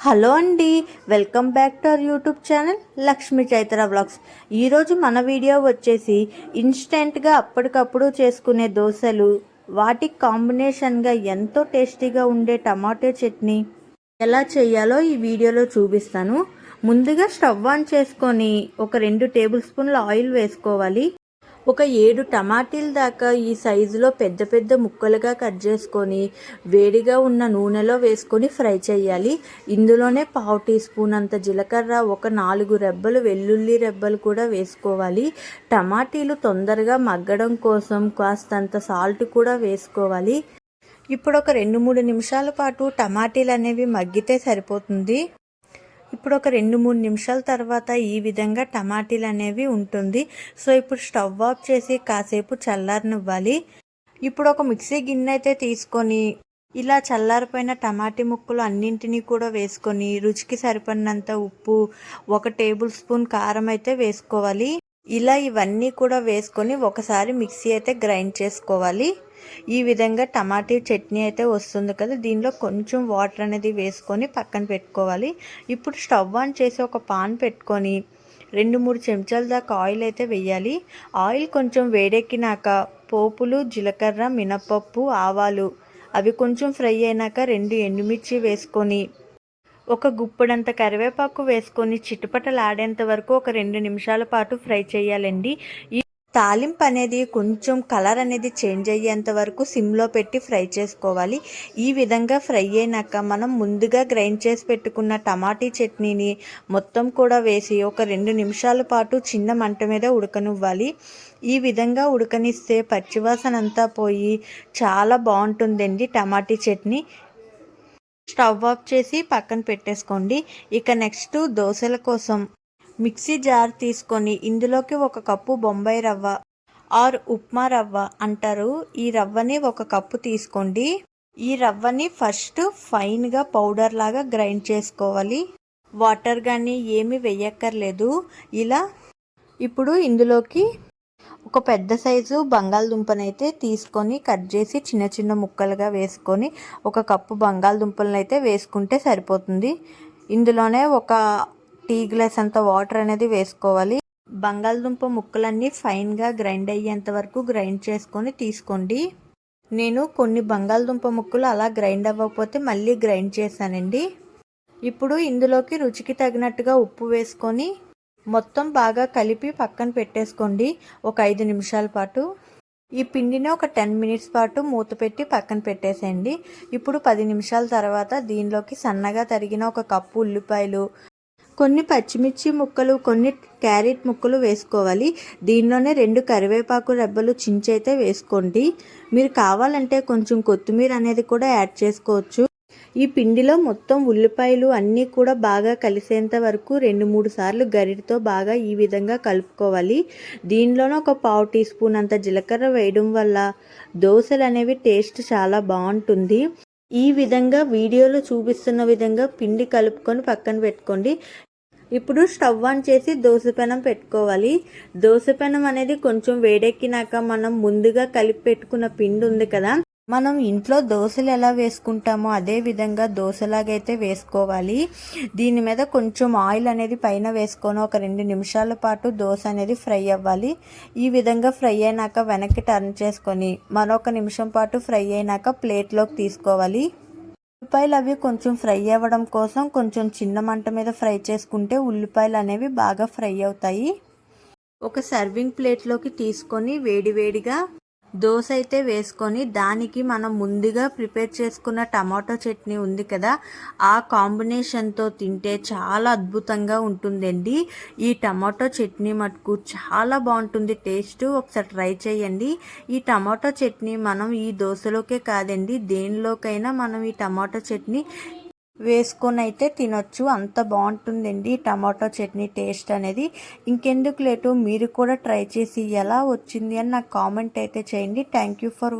Hello అండి welcome back to our YouTube channel Lakshmi Chaitra blogs ఈరోజు మన video వచ్చేసి ఇన్స్టెంట్గా అప్పటికప్పుడు చేసుకునే దోశలు. వాటికి కాంబినేషన్గా ఎంతో టేస్టీగా ఉండే టమాటో చట్నీ. ఎలా చేయాలో ఈ వీడియోలో చూపిస్తాను. ముందుగా స్టవ్ ఆన్ చేసుకొని ఒక రెండు టేబుల్ స్పూన్ల ఆయిల్ వేసుకోవాలి. ఒక ఏడు టమాటీల దాకా ఈ సైజులో పెద్ద పెద్ద ముక్కలుగా కట్ చేసుకొని వేడిగా ఉన్న నూనెలో వేసుకొని ఫ్రై చేయాలి. ఇందులోనే పావు టీ స్పూన్ అంత జీలకర్ర ఒక నాలుగు రెబ్బలు వెల్లుల్లి రెబ్బలు కూడా వేసుకోవాలి. టమాటీలు తొందరగా మగ్గడం కోసం కాస్తంత సాల్ట్ కూడా వేసుకోవాలి. ఇప్పుడు ఒక రెండు మూడు నిమిషాల పాటు టమాటీలు అనేవి మగ్గితే సరిపోతుంది. ఇప్పుడు ఒక రెండు మూడు నిమిషాల తర్వాత ఈ విధంగా టమాటీలు అనేవి ఉంటుంది. సో ఇప్పుడు స్టవ్ ఆఫ్ చేసి కాసేపు చల్లారనివ్వాలి. ఇప్పుడు ఒక మిక్సీ గిన్నె అయితే తీసుకొని ఇలా చల్లారిపోయిన టమాటీ ముక్కలు అన్నింటినీ కూడా వేసుకొని రుచికి సరిపడినంత ఉప్పు ఒక టేబుల్ స్పూన్ కారం అయితే వేసుకోవాలి. ఇలా ఇవన్నీ కూడా వేసుకొని ఒకసారి మిక్సీ అయితే గ్రైండ్ చేసుకోవాలి. ఈ విధంగా టమాటీ చట్నీ అయితే వస్తుంది కదా దీనిలో కొంచెం వాటర్ అనేది వేసుకొని పక్కన పెట్టుకోవాలి. ఇప్పుడు స్టవ్ ఆన్ చేసి ఒక పాన్ పెట్టుకొని రెండు మూడు చెంచాల దాకా ఆయిల్ అయితే వేయాలి. ఆయిల్ కొంచెం వేడెక్కినాక పోపులు జీలకర్ర మినపప్పు ఆవాలు అవి కొంచెం ఫ్రై అయినాక రెండు ఎండుమిర్చి వేసుకొని ఒక గుప్పుడంత కరివేపాకు వేసుకొని చిటుపటలాడేంత వరకు ఒక రెండు నిమిషాల పాటు ఫ్రై చేయాలండి. ఈ తాలింపు అనేది కొంచెం కలర్ అనేది చేంజ్ అయ్యేంత వరకు సిమ్లో పెట్టి ఫ్రై చేసుకోవాలి. ఈ విధంగా ఫ్రై అయినాక మనం ముందుగా గ్రైండ్ చేసి పెట్టుకున్న టమాటీ చట్నీని మొత్తం కూడా వేసి ఒక రెండు నిమిషాల పాటు చిన్న మంట మీద ఉడకనివ్వాలి. ఈ విధంగా ఉడకనిస్తే పచ్చివాసన అంతా పోయి చాలా బాగుంటుందండి టమాటీ చట్నీ. స్టవ్ ఆఫ్ చేసి పక్కన పెట్టేసుకోండి. ఇక నెక్స్ట్ దోశల కోసం మిక్సీ జార్ తీసుకొని ఇందులోకి ఒక కప్పు బొంబాయి రవ్వ ఆర్ ఉప్మా రవ్వ అంటారు. ఈ రవ్వని ఒక కప్పు తీసుకోండి. ఈ రవ్వని ఫస్ట్ ఫైన్గా పౌడర్ లాగా గ్రైండ్ చేసుకోవాలి. వాటర్ కానీ ఏమి వెయ్యక్కర్లేదు ఇలా ఇప్పుడు ఇందులోకి ఒక పెద్ద సైజు బంగాళదుంపనైతే తీసుకొని కట్ చేసి చిన్న చిన్న ముక్కలుగా వేసుకొని ఒక కప్పు బంగాళదుంపలను అయితే వేసుకుంటే సరిపోతుంది. ఇందులోనే ఒక టీ గ్లాస్ అంత వాటర్ అనేది వేసుకోవాలి. బంగాళదుంప ముక్కలన్నీ ఫైన్గా గ్రైండ్ అయ్యేంత వరకు గ్రైండ్ చేసుకొని తీసుకోండి. నేను కొన్ని బంగాళదుంప ముక్కలు అలా గ్రైండ్ అవ్వకపోతే మళ్ళీ గ్రైండ్ చేశానండి. ఇప్పుడు ఇందులోకి రుచికి తగినట్టుగా ఉప్పు వేసుకొని మొత్తం బాగా కలిపి పక్కన పెట్టేసుకోండి. ఒక ఐదు నిమిషాల పాటు. ఈ పిండిని ఒక టెన్ మినిట్స్ పాటు మూత పెట్టి పక్కన పెట్టేసేయండి. ఇప్పుడు పది నిమిషాల తర్వాత దీనిలోకి సన్నగా తరిగిన ఒక కప్పు ఉల్లిపాయలు కొన్ని పచ్చిమిర్చి ముక్కలు కొన్ని క్యారెట్ ముక్కలు వేసుకోవాలి. దీనిలోనే రెండు కరివేపాకు రెబ్బలు చించైతే వేసుకోండి. మీరు కావాలంటే కొంచెం కొత్తిమీర అనేది కూడా యాడ్ చేసుకోవచ్చు. ఈ పిండిలో మొత్తం ఉల్లిపాయలు అన్నీ కూడా బాగా కలిసేంత వరకు రెండు మూడు సార్లు గరిటతో బాగా ఈ విధంగా కలుపుకోవాలి. దీనిలోనే ఒక పావు టీ స్పూన్ అంత జీలకర్ర వేయడం వల్ల దోశలు అనేవి టేస్ట్ చాలా బాగుంటుంది. ఈ విధంగా వీడియోలో చూపిస్తున్న విధంగా పిండి కలుపుకొని పక్కన పెట్టుకోండి. ఇప్పుడు స్టవ్ ఆన్ చేసి దోశపెనం పెట్టుకోవాలి. దోశపెనం అనేది కొంచెం వేడెక్కినాక మనం ముందుగా కలిపి పెట్టుకున్న పిండి ఉంది కదా మనం ఇంట్లో దోశలు ఎలా వేసుకుంటామో అదే విధంగా దోశలాగైతే వేసుకోవాలి. దీని మీద కొంచెం ఆయిల్ అనేది పైన వేసుకొని ఒక రెండు నిమిషాల పాటు దోశ అనేది ఫ్రై అవ్వాలి. ఈ విధంగా ఫ్రై అయినాక వెనక్కి టర్న్ చేసుకొని మరొక నిమిషం పాటు ఫ్రై అయినాక ప్లేట్లోకి తీసుకోవాలి. ఉల్లిపాయలు అవి కొంచెం ఫ్రై అవ్వడం కోసం కొంచెం చిన్న మంట మీద ఫ్రై చేసుకుంటే ఉల్లిపాయలు అనేవి బాగా ఫ్రై అవుతాయి. ఒక సర్వింగ్ ప్లేట్లోకి తీసుకొని వేడివేడిగా దోశ అయితే వేసుకొని దానికి మనం ముందుగా ప్రిపేర్ చేసుకున్న టమాటో చట్నీ ఉంది కదా ఆ కాంబినేషన్తో తింటే చాలా అద్భుతంగా ఉంటుందండి. ఈ టమాటో చట్నీ మటుకు చాలా బాగుంటుంది. టేస్ట్ ఒకసారి ట్రై చేయండి. ఈ టమాటో చట్నీ మనం ఈ దోశలోకే కాదండి దేనిలోకైనా మనం ఈ టమాటో చట్నీ వేసుకొని అయితే తినొచ్చు. అంత బాగుంటుందండి. టమాటో చట్నీ టేస్ట్ అనేది. ఇంకెందుకు లేటు మీరు కూడా ట్రై చేసి ఎలా వచ్చింది అని నాకు కామెంట్ అయితే చేయండి. Thank you for